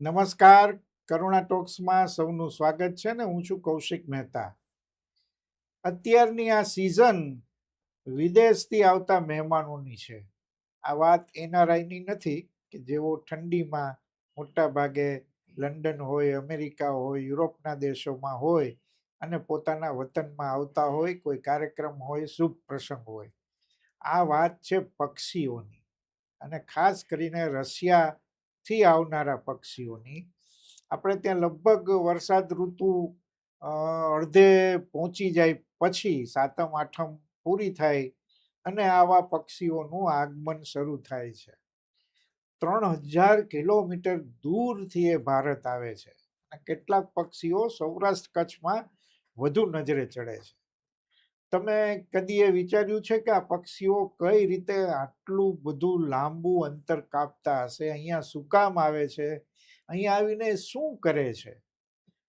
નમસ્કાર, કરુણા ટોક્સમાં સૌનું સ્વાગત છે ને હું છું કૌશિક મહેતા. અત્યારની આ સિઝન વિદેશથી આવતા મહેમાનોની છે. આ વાત એનઆરઆઈની નથી કે જેઓ ઠંડીમાં મોટા ભાગે લંડન હોય, અમેરિકા હોય, યુરોપના દેશોમાં હોય અને પોતાના વતનમાં આવતા હોય, કોઈ કાર્યક્રમ હોય, શુભ પ્રસંગ હોય. આ વાત છે પક્ષીઓની અને ખાસ કરીને રશિયાથી આવનારા પક્ષીઓની. આપણે ત્યાં લગભગ વરસાદ ઋતુ અડધે પહોંચી જાય પછી સાતમ, આઠમ પૂરી થાય અને આવા પક્ષીઓનું આગમન શરૂ થાય છે. ત્રણ હજાર કિલોમીટર દૂરથી એ ભારત આવે છે. કેટલાક પક્ષીઓ સૌરાષ્ટ્ર કચ્છમાં વધુ નજરે ચડે છે. તમે કદી એ વિચાર્યું છે કે આ પક્ષીઓ કઈ રીતે આટલું બધું લાંબુ અંતર કાપતા હશે? અહીંયા શું કામ આવે છે? અહીંયા આવીને શું કરે છે?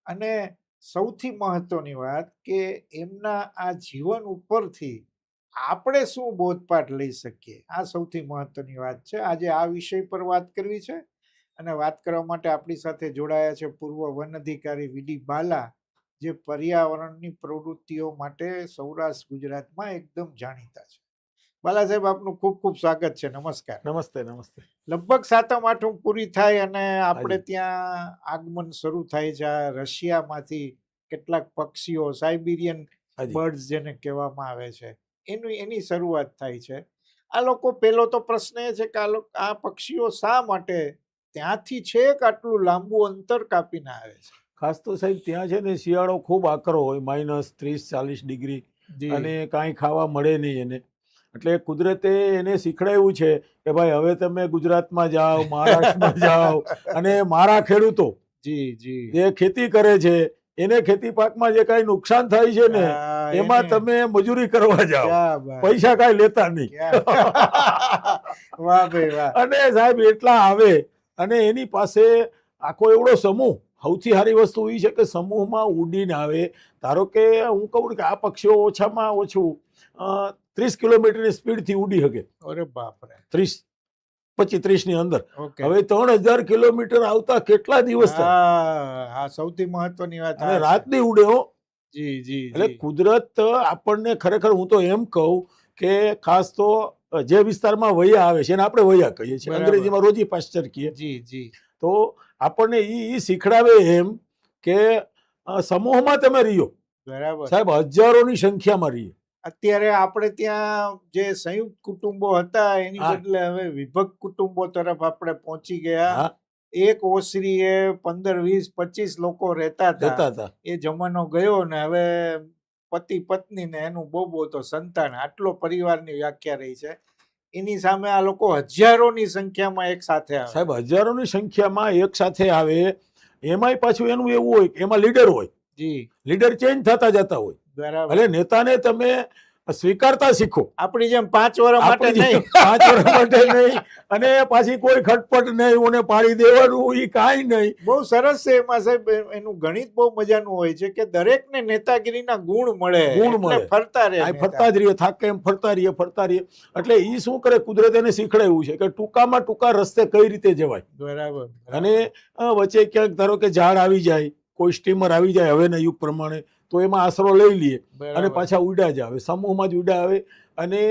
અને સૌથી મહત્વની વાત કે એમના આ જીવન ઉપરથી આપણે શું બોધપાઠ લઈ શકીએ? આ સૌથી મહત્વની વાત છે. આજે આ વિષય પર વાત કરવી છે અને વાત કરવા માટે આપણી સાથે જોડાયા છે પૂર્વ વન અધિકારી વીડી બાલા. જે પર્યાવરણની પ્રવૃત્તિઓ માટે સૌરાષ્ટ્ર ગુજરાતમાં એકદમ જાણીતા છે. બાલા સાહેબ આપનું ખૂબ ખૂબ સ્વાગત છે. નમસ્કાર. નમસ્તે નમસ્તે. લગભગ સાતમ આઠમ પૂરી થાય અને આપણે ત્યાં આગમન શરૂ થાય છે. આ રશિયામાંથી કેટલાક પક્ષીઓ સાઇબિરિયન બર્ડ્સ જેને કહેવામાં આવે છે એનું એની શરૂઆત થાય છે. આ લોકો પહેલો તો પ્રશ્ન એ છે કે આ આ પક્ષીઓ શા માટે ત્યાંથી છેક આટલું લાંબુ અંતર કાપીને આવે છે? ખાસ તો સાહેબ ત્યાં છે ને શિયાળો ખૂબ આકરો હોય માઇનસ ત્રીસ ચાલીસ ડિગ્રી અને કાંઈ ખાવા મળે નહીં એને. એટલે કુદરતે એને શીખડાવ્યું છે કે ભાઈ હવે તમે ગુજરાતમાં જાઓ મહારાષ્ટ્રમાં જાઓ અને મારા ખેડૂતો જી જી. જે ખેતી કરે છે એને ખેતી પાકમાં જે કાંઈ નુકસાન થાય છે ને એમાં તમે મજૂરી કરવા જાઓ. પૈસા કાંઈ લેતા નહીં. વાહ ભાઈ વાહ. અને સાહેબ એટલા આવે અને એની પાસે આખો એવડો સમૂહ સૌથી સારી વસ્તુ એ છે કે સમૂહમાં ઉડીને આવે. ધારો કે હું કહું કે આ પક્ષીઓ ઓછામાં ઓછું ત્રીસ કિલોમીટરની સ્પીડથી ઉડી શકે. અરે બાપ રે ત્રીસ પચીસ ત્રીસની અંદર. હવે ત્રણ હજાર કિલોમીટર આવતા કેટલા દિવસ હા સૌથી મહત્વની વાત રાતની રાતની ઉડે હો. જી જી એટલે કુદરત આપણને ખરેખર હું તો એમ કહું કે ખાસ તો જે વિસ્તારમાં વૈયા આવે છે એને આપણે વૈયા કહીએ છીએ. અંગ્રેજીમાં રોજી પાસ્ચર કહીએ. જી જી. તો આપણને ઈ શીખડાવે એમ કે સમૂહમાં તમે રહ્યો. બરાબર. સાહેબ હજારોની સંખ્યામાં રહીએ. અત્યારે આપણે ત્યાં જે સંયુક્ત કુટુંબો હતા એની બદલે હવે વિભક્ત કુટુંબો તરફ આપણે પહોંચી ગયા. એક ઓસરીએ પંદર વીસ પચીસ લોકો રહેતા હતા. એ જમાનો ગયો ને હવે પતિ પત્ની ને એનું બોબો તો સંતાન. આટલો પરિવારની વ્યાખ્યા રહી છે. એની સામે આ લોકો હજારોની સંખ્યામાં એક સાથે આવે. સાહેબ હજારોની સંખ્યામાં એક સાથે આવે એમાંય પાછું એનું એવું હોય કે એમાં લીડર હોય. જી. લીડર ચેન્જ થતા જતા હોય. બરાબર. એટલે નેતાને તમે સ્વીકારતા શીખો. આપણી જેમ પાંચ વર્ષ માટે નહીં. પાંચ વર્ષ માટે નહીં. અને પાછી કોઈ ખટપટ નહીં ઓને પાડી દેવાનું એ કાંઈ નહીં. બહુ સરસ છે એમાં સાહેબ એનું ગણિત બહુ મજાનું હોય છે કે દરેકને નેતાગીરીના ગુણ મળે ગુણ મળે. ફરતા રહે ફરતા જ રહીએ થાકે એમ ફરતા રહીએ ફરતા રહીએ. એટલે એ શું કરે કુદરત એને શીખડાવ્યું છે કે ટૂંકામાં ટૂંકા રસ્તે કઈ રીતે જવાય. બરાબર. અને વચ્ચે ક્યાંક ધારો કે ઝાડ આવી જાય કોઈ સ્ટીમર આવી જાય હવેના યુગ પ્રમાણે તો એમાં આશરો લઈ લઈએ અને પાછા ઉડા જ આવે સમૂહમાં જ ઉડા આવે. અને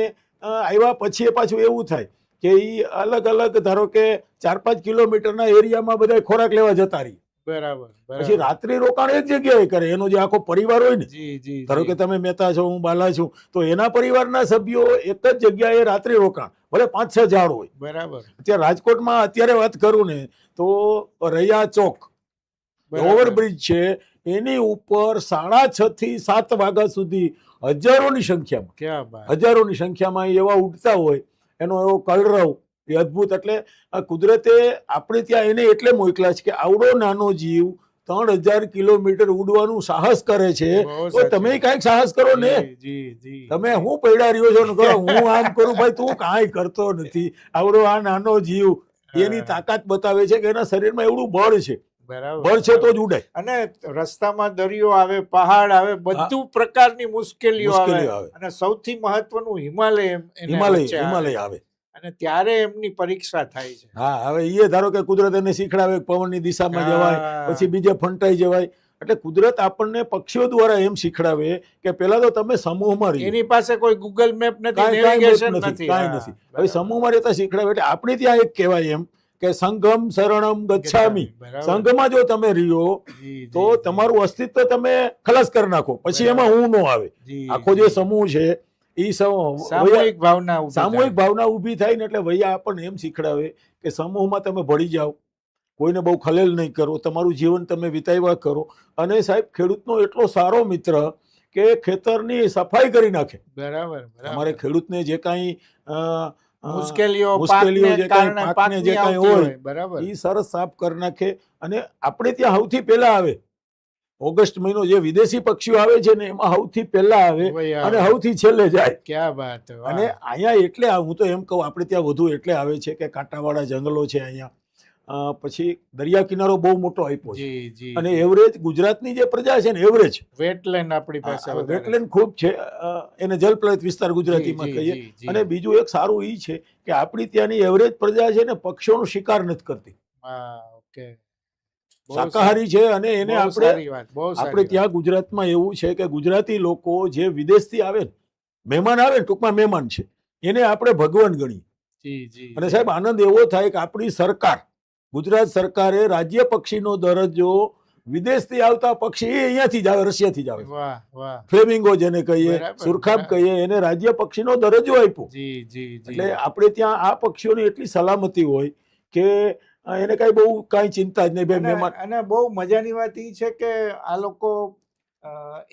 આવ્યા પછી એ પાછું એવું થાય કે એ અલગ અલગ ધારો કે ચાર પાંચ કિલોમીટરના એરિયામાં બધા ખોરાક લેવા જતા રહી. બરાબર પછી રાત્રિ રોકાણ એક જગ્યાએ કરે એનો જે આખો પરિવાર હોય ને. ધારો કે તમે મહેતા છો હું બાલા છું તો એના પરિવારના સભ્યો એક જ જગ્યાએ રાત્રિ રોકાણ ભલે પાંચ છ ઝાડ હોય. બરાબર. અત્યારે રાજકોટમાં અત્યારે વાત કરું ને તો રૈયા ચોક. ઓવરબ્રિજ છે એની ઉપર સાડા છ થી સાત વાગ્યા સુધી હજારોની સંખ્યામાં હજારોની સંખ્યામાં એવા ઉડતા હોય એનો એવો કલરવ એ અદ્ભુત. એટલે કુદરતે આપણે ત્યાં એને એટલે મોકલા છે કે આવડો નાનો જીવ ત્રણ હજાર કિલોમીટર ઉડવાનું સાહસ કરે છે. તો તમે કાંઈક સાહસ કરો ને? તમે હું પૈડા રહ્યો છો કરો? હું આમ કરું ભાઈ તું કાંઈ કરતો નથી. આવડો આ નાનો જીવ એની તાકાત બતાવે છે કે એના શરીરમાં એવડું બળ છે. બરાબર. છે તો જ ઉડે. અને રસ્તામાં દરિયો આવે પહાડ આવે બધું પ્રકારની મુશ્કેલીઓ આવે અને સૌથી મહત્વનું હિમાલય હિમાલય હિમાલય આવે. અને ત્યારે એમની પરીક્ષા થાય છે. હા હવે એ ધારો કે કુદરત એને શીખડાવે પવનની દિશામાં જવાય પછી બીજે ફંટાઈ જવાય. એટલે કુદરત આપણને પક્ષીઓ દ્વારા એમ શીખડાવે કે પેલા તો તમે સમૂહમાં રહી એની પાસે કોઈ ગૂગલ મેપ નથી કાંઈ નથી હવે સમૂહમાં રહેતા શીખડાવે એટલે આપણે ત્યાં એક કહેવાય એમ કે સંગમ શરણમ ગચ્છામી. સંઘમાં જો તમે રહ્યો તો તમારું અસ્તિત્વ તમે ખલાસ કરી નાખો. પછી એમાં હું નો આવે. આખો જે. સમૂહ છે એ સામૂહિક ભાવના સામૂહિક. ભાવના ઊભી થાય ને એટલે વૈયા આપણને એમ શીખડાવે કે સમૂહમાં તમે ભળી જાઓ. કોઈને બહુ ખલેલ નહીં કરો. તમારું જીવન તમે વિતાવ્યા કરો. અને સાહેબ ખેડૂતનો એટલો સારો મિત્ર કે ખેતરની સફાઈ કરી નાખે. બરાબર અમારે ખેડૂતને જે કાંઈ મુશ્કેલીઓ મુશ્કેલીઓ જે કાંઈ પાકને જે કાંઈ હોય, બરાબર. એ સરસ સાફ કરી નાખે. અને આપણે ત્યાં સૌથી પહેલા આવે. ઓગસ્ટ મહિનો જે વિદેશી પક્ષીઓ આવે છે ને એમાં સૌથી પહેલા આવે અને સૌથી છેલ્લે જાય. ક્યાં વાત અને અહીંયા એટલે હું તો એમ કહું આપણે ત્યાં વધુ એટલે આવે છે કે કાંટાવાળા જંગલો છે અહીંયા. પછી દરિયા કિનારો બહુ મોટો આપ્યો છે. અને એવરેજ ગુજરાતની જે પ્રજા છે ને એવરેજ. વેટલેન્ડ આપણી પાસે વેટલેન્ડ ખૂબ છે. એને જલપ્રત વિસ્તાર ગુજરાતીમાં કહીએ. અને બીજું એક સારું એ છે કે આપણી ત્યાંની એવરેજ પ્રજા છે ને પક્ષીઓનો શિકાર નથી કરતી. શાકાહારી છે અને એને આપણે આપણે ત્યાં ગુજરાતમાં એવું છે કે ગુજરાતી લોકો જે વિદેશથી આવે ને મહેમાન આવે ટૂંકમાં મહેમાન છે એને આપણે ભગવાન ગણીએ. અને સાહેબ આનંદ એવો થાય કે આપણી સરકાર ગુજરાત સરકારે રાજ્ય પક્ષીનો દરજ્જો વિદેશથી આવતા પક્ષી એ અહીંયાથી જ આવે રશિયાથી જ આવે ફ્લેમિંગો જેને કહીએ સુરખાબ કહીએ એને રાજ્ય પક્ષીનો દરજ્જો આપ્યો. એટલે આપણે ત્યાં આ પક્ષીઓની એટલી સલામતી હોય કે એને કઈ બહુ કઈ ચિંતા જ નહીં ભાઈ અને મહેમાન અને બહુ મજાની વાત એ છે કે આ લોકો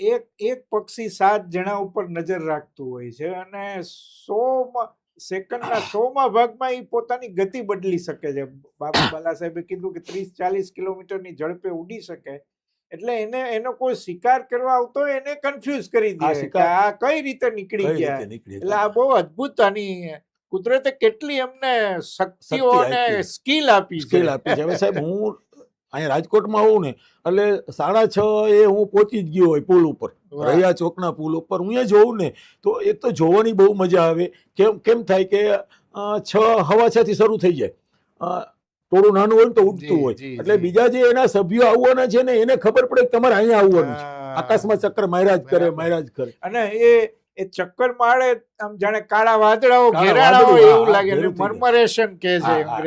એક એક પક્ષી સાત જણા ઉપર નજર રાખતું હોય છે અને સો સેકન્ડના સોમાં ભાગમાં એ પોતાની ગતિ બદલી શકે છે. બાબા બાલા સાહેબે કીધું કે ત્રીસ ચાલીસ કિલોમીટરની ઝડપે ઉડી શકે. એટલે એને એનો કોઈ શિકાર કરવા આવતો એને કન્ફ્યુઝ કરી દે કે આ કઈ રીતે નીકળી ગયા. એટલે આ બહુ અદ્ભુત આની કુદરતે કેટલી એમને શક્તિઓ શક્તિ અને સ્કિલ આપી છે. સ્કેલ આપી છે. હવે સાહેબ હું અહીંયા રાજકોટમાં હોઉં ને એટલે સાડા છ એ હું પહોંચી જ ગયો હોય પુલ ઉપર. રૈયા ચોકના પુલ ઉપર. હું એ જોઉં ને તો એક તો જોવાની બહુ મજા આવે. કેમ કેમ થાય કે છ હવા છ થી શરૂ થઈ જાય. થોડું નાનું હોય ને તો ઉડતું હોય. એટલે બીજા જે એના સભ્યો આવવાના છે ને એને ખબર પડે કે તમારે અહીંયા આવવાનું છે. આકાશમાં ચક્કર માર્યા જ કરે. માર્યા જ કરે. અને એ એ ચક્કર મારે આમ જાણે કાળા વાદળાઓ ઘેરાળા હોય એવું લાગે મર્મરેશન કે છે હા.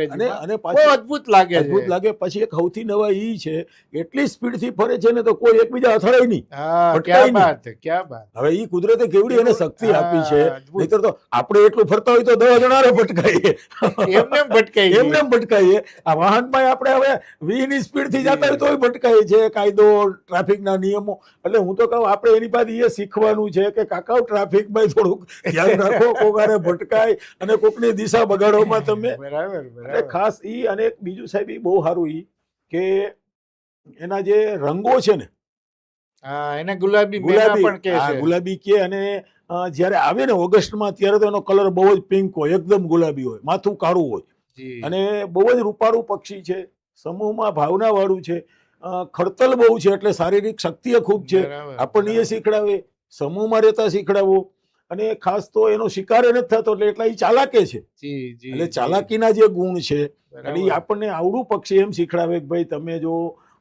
અને બહુ અદ્ભુત લાગે અદ્ભુત લાગે. પછી એક સૌથી નવા ઈ છે એટલી સ્પીડથી ફરે છે ને તો કોઈ એકબીજા અથડાય નહીં. ક્યાં વાત ક્યાં વાત હવે ઈ કુદરતે કેવડી એને શક્તિ આપી છે. નહીતર તો આપણે એટલું ફરતા હોય તો દવા જણારે ભટકાઈએ એમને ભટકાઈએ એમને ભટકાઈએ આ વાહનમાં આપણે હવે વીની સ્પીડથી જતા હોય. તોય ભટકાઈએ છે. કાયદો ટ્રાફિકના નિયમો. એટલે હું તો કહું આપણે એની પાસે એ શીખવાનું છે કે કાકા ટ્રાફિકમાં થોડુંક ધ્યાન રાખો કોકારે ભટકાય અને કોકની દિશા બગાડવામાં તમે. બરાબર ખાસ ઈ અને એક બીજું સાહેબ ઈ બહુ સારું ઈ કે એના જે રંગો છે ને એને ગુલાબી ગુલાબી પણ કે છે. ગુલાબી કે અને જ્યારે આવે ને ઓગસ્ટમાં ત્યારે તો એનો કલર બહુ જ પિંક હોય એકદમ ગુલાબી હોય માથું કાળું હોય. અને બહુ જ રૂપાળું પક્ષી છે સમૂહમાં ભાવના વાળું છે ખડતલ બહુ છે એટલે શારીરિક શક્તિ ખૂબ છે. આપણને એ. શીખડાવે સમૂહમાં રહેતા શીખડાવો. અને ખાસ તો એનો શિકાર નથી થતો એટલે એટલા એ ચાલાકે છે. એટલે ચાલાકીના જે ગુણ છે. એટલે ઈ આપણને આવડું પક્ષી એમ શીખડાવે કે ભાઈ તમે જો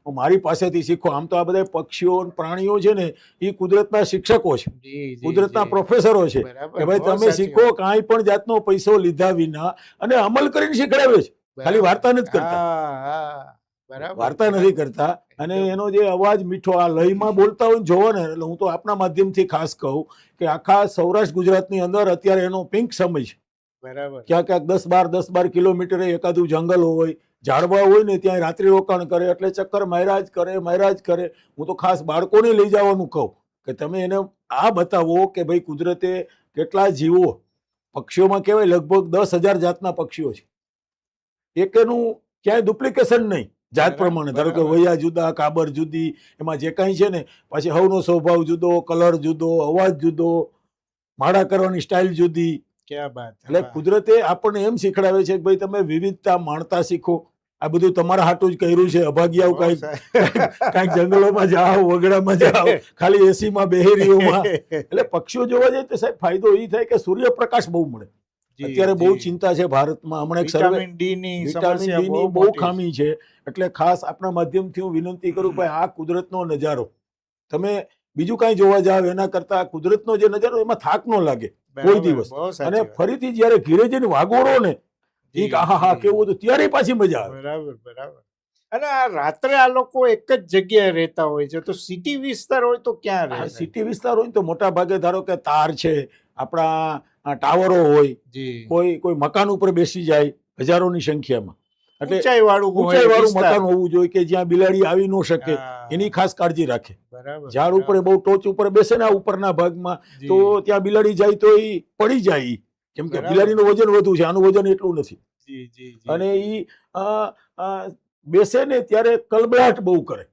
મારી પાસેથી શીખો. આમ તો આ બધા પક્ષીઓ પ્રાણીઓ છે ને એ કુદરતના શિક્ષકો છે. કુદરતના પ્રોફેસરો છે. કે ભાઈ તમે શીખો. કાંઈ પણ જાતનો પૈસો લીધા વિના અને અમલ કરીને શીખડાવે છે. ખાલી વાર્તા નથી કરતા. વાર્તા નથી કરતા. અને એનો જે અવાજ મીઠો આ લયમાં બોલતા હોય જોવો ને એટલે હું તો આપના માધ્યમથી ખાસ કહું કે આખા સૌરાષ્ટ્ર ગુજરાતની અંદર અત્યારે એનો પિંક સમય છે. બરાબર. ક્યાંક ક્યાંક દસ બાર દસ બાર કિલોમીટરે એકાદું જંગલ હોય ઝાડવા હોય ને ત્યાં રાત્રિ રોકાણ કરે એટલે ચક્કર મહેરાજ કરે મહેરાજ કરે. હું તો ખાસ બાળકોને લઈ જવાનું કહું કે તમે એને આ બતાવો કે ભાઈ કુદરતે કેટલા જીવો પક્ષીઓમાં કહેવાય લગભગ દસ હજાર જાતના પક્ષીઓ છે. એકેનું ક્યાંય ડુપ્લિકેશન નહીં. જાત પ્રમાણે. ધારો કે વૈયા જુદા કાબર જુદી એમાં જે કાંઈ છે ને પછી હવનો સ્વભાવ જુદો કલર જુદો અવાજ જુદો માળા કરવાની સ્ટાઇલ જુદી. એટલે કુદરતે આપણને એમ શીખડાવે છે કે ભાઈ તમે વિવિધતા માણતા શીખો. આ બધું તમારા હાટું જ કર્યું છે અભાગ્યાઓ બહુ કઈ સારું. કાંઈક જંગલોમાં જાઓ વગડામાં જાઓ ખાલી એસીમાં બેહેરીઓમાં. એટલે પક્ષીઓ જોવા જાય તો સાહેબ ફાયદો એ થાય કે સૂર્યપ્રકાશ બહુ મળે. અત્યારે બહુ ચિંતા છે ભારતમાં. હમણાં એક સર્વે વિટામિન બહુ. ખામી છે. એટલે ખાસ આપણા માધ્યમથી હું વિનંતી કરું ભાઈ આ કુદરતનો નજારો તમે બીજું કાંઈ જોવા જાવ એના કરતા કુદરતનો જે નજારો એમાં થાક ન લાગે. કોઈ દિવસ. અને ફરીથી જ્યારે ઘીરે જઈને વાગોળો ને એક આહા હા કેવું હતું ત્યારે પાછી મજા આવે. બરાબર બરાબર. અને આ રાત્રે આ લોકો એક જ જગ્યાએ રહેતા હોય છે. તો સિટી વિસ્તાર હોય તો ક્યાં રહે? સિટી વિસ્તાર હોય તો મોટા ભાગે ધારો કે તાર છે આપણા ટાવરો હોય કોઈ કોઈ મકાન ઉપર બેસી જાય હજારોની સંખ્યામાં. એટલે ઊંચાઈ વાળું ઊંચાઈ વાળું મકાન હોવું જોઈએ કે જ્યાં બિલાડી આવી ન શકે એની ખાસ કાળજી રાખે. ઝાડ ઉપર બહુ ટોચ ઉપર બેસે ને ઉપરના ભાગમાં તો ત્યાં બિલાડી જાય તો એ પડી જાય. કેમ કે. બિલાડીનું વજન વધુ છે આનું વજન એટલું નથી. અને અ, બેસે ને ત્યારે કલબલાટ બહુ કરે.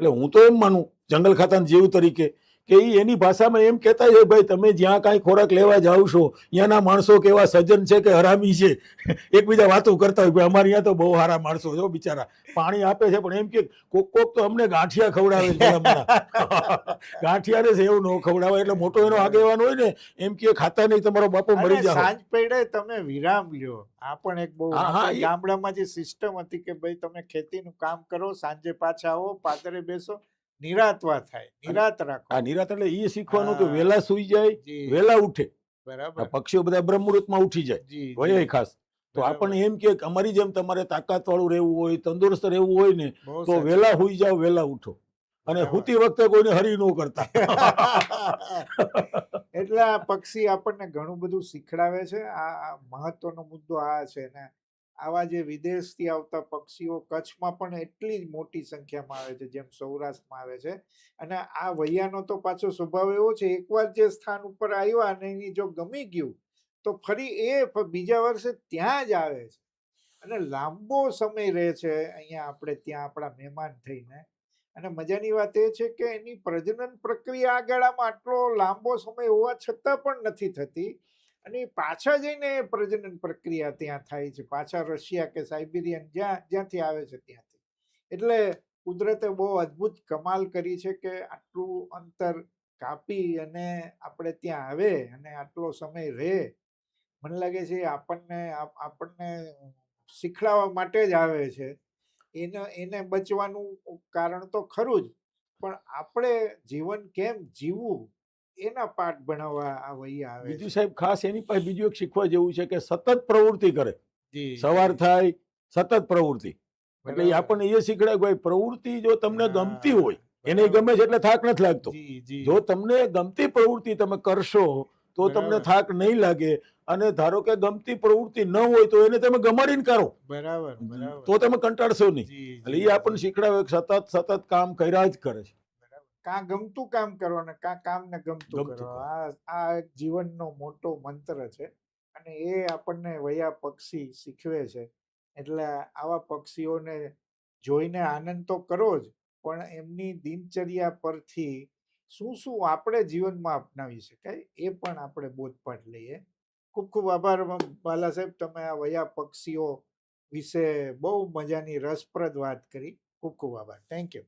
એટલે હું તો એમ માનું જંગલ ખાતાના જીવ તરીકે કે એ એની ભાષામાં એમ કહેતા છે ભાઈ તમે જ્યાં કાંઈ ખોરાક લેવા જાઓ છો ત્યાંના માણસો કેવા સજ્જન છે કે હરામી છે? એકબીજા વાતો કરતા હોય ભાઈ અમારે અહીંયા તો બહુ સારા માણસો છો બિચારા. પાણી આપે છે પણ એમ કે કોક કોક તો અમને ગાંઠિયા ખવડાવે છે. ગાંઠિયાને ન ખવડાવે એટલે મોટો એનો આગેવાન હોય ને એમ કે ખાતા નહીં તમારો બાપો મરી જાય સાંજ પડે તમે વિરામ લ્યો. આ પણ એક બહુ ગામડામાં જે સિસ્ટમ હતી કે ભાઈ તમે ખેતીનું કામ કરો સાંજે પાછા આવો પાદરે બેસો નિરાતવા થાય નિરાત રાખો આ નિરાત એટલે એ શીખવાનું કે વેલા સુઈ જાય વેલા ઉઠે. બરાબર. પક્ષીઓ બધા બ્રહ્મ ઉઠી જાય. જી ખાસ. તો આપણને એમ કે અમારી જેમ તમારે તાકાત વાળું રહેવું હોય તંદુરસ્ત રહેવું હોય ને તો વેલા હોઈ જાઓ જાવ વહેલા ઉઠો. અને. હુતી વખતે કોઈને હરી ન કરતા. એટલે આ પક્ષી આપણને ઘણું બધું શીખડાવે છે. આ મહત્વનો મુદ્દો આ છે ને આવા જે વિદેશથી આવતા પક્ષીઓ કચ્છમાં પણ એટલી જ મોટી સંખ્યામાં આવે છે, જેમ સૌરાષ્ટ્રમાં આવે છે. અને આ વૈયાનો તો પાછો સ્વભાવ એવો છે, એકવાર જે સ્થાન ઉપર આવ્યા અને એની જો ગમી ગયું, તો ફરી એ બીજા વર્ષે ત્યાં જ આવે છે. અને લાંબો સમય રહે છે અહીંયા આપણે, ત્યાં આપણા મહેમાન થઈને. અને મજાની વાત એ છે કે એની પ્રજનન પ્રક્રિયા આ ગાળામાં આટલો લાંબો સમય હોવા છતાં પણ નથી થતી. અને પાછા જઈને પ્રજનન પ્રક્રિયા ત્યાં થાય છે. પાછા રશિયા કે સાઇબિરિયન જ્યાં, જ્યાંથી આવે છે ત્યાંથી. એટલે કુદરતે બહુ અદ્ભુત કમાલ કરી છે કે આટલું અંતર કાપી અને આપણે ત્યાં આવે અને આટલો સમય રહે. મને લાગે છે આપણને આપણને શીખડાવવા માટે જ આવે છે. એને એને બચવાનું કારણ તો ખરું જ, પણ આપણે જીવન કેમ જીવવું? એના પાઠ ભણાવવા આ વહી આવે બીજું સાહેબ ખાસ એની પાસે બીજું એક શીખવા જેવું છે કે સતત પ્રવૃત્તિ કરે. સવાર થાય સતત પ્રવૃત્તિ. એટલે આપણને એ શીખડાય ભાઈ પ્રવૃત્તિ જો તમને ગમતી હોય એને ગમે છે એટલે થાક નથી લાગતો. જી, તમને ગમતી પ્રવૃત્તિ તમે કરશો તો તમને થાક નહીં લાગે અને ધારો કે ગમતી પ્રવૃત્તિ ન હોય તો એને તમે ગમાડીને કરો. બરાબર તો તમે કંટાળશો નહીં. એટલે એ આપણને શીખડાવે સતત સતત કામ કર્યા જ કરે છે. કાં ગમતું કામ કરો ને કાં કામને ગમતું ગમતું કરો. આ આ એક જીવનનો મોટો મંત્ર છે અને એ આપણને વયા પક્ષી શીખવે છે. એટલે આવા પક્ષીઓને જોઈને આનંદ તો કરો જ પણ એમની દિનચર્યા પરથી શું શું આપણે જીવનમાં અપનાવી શકાય એ પણ આપણે બોધપાઠ લઈએ. ખૂબ ખૂબ આભાર બાલા સાહેબ તમે આ વયા પક્ષીઓ વિશે બહુ મજાની રસપ્રદ વાત કરી. ખૂબ ખૂબ આભાર. Thank you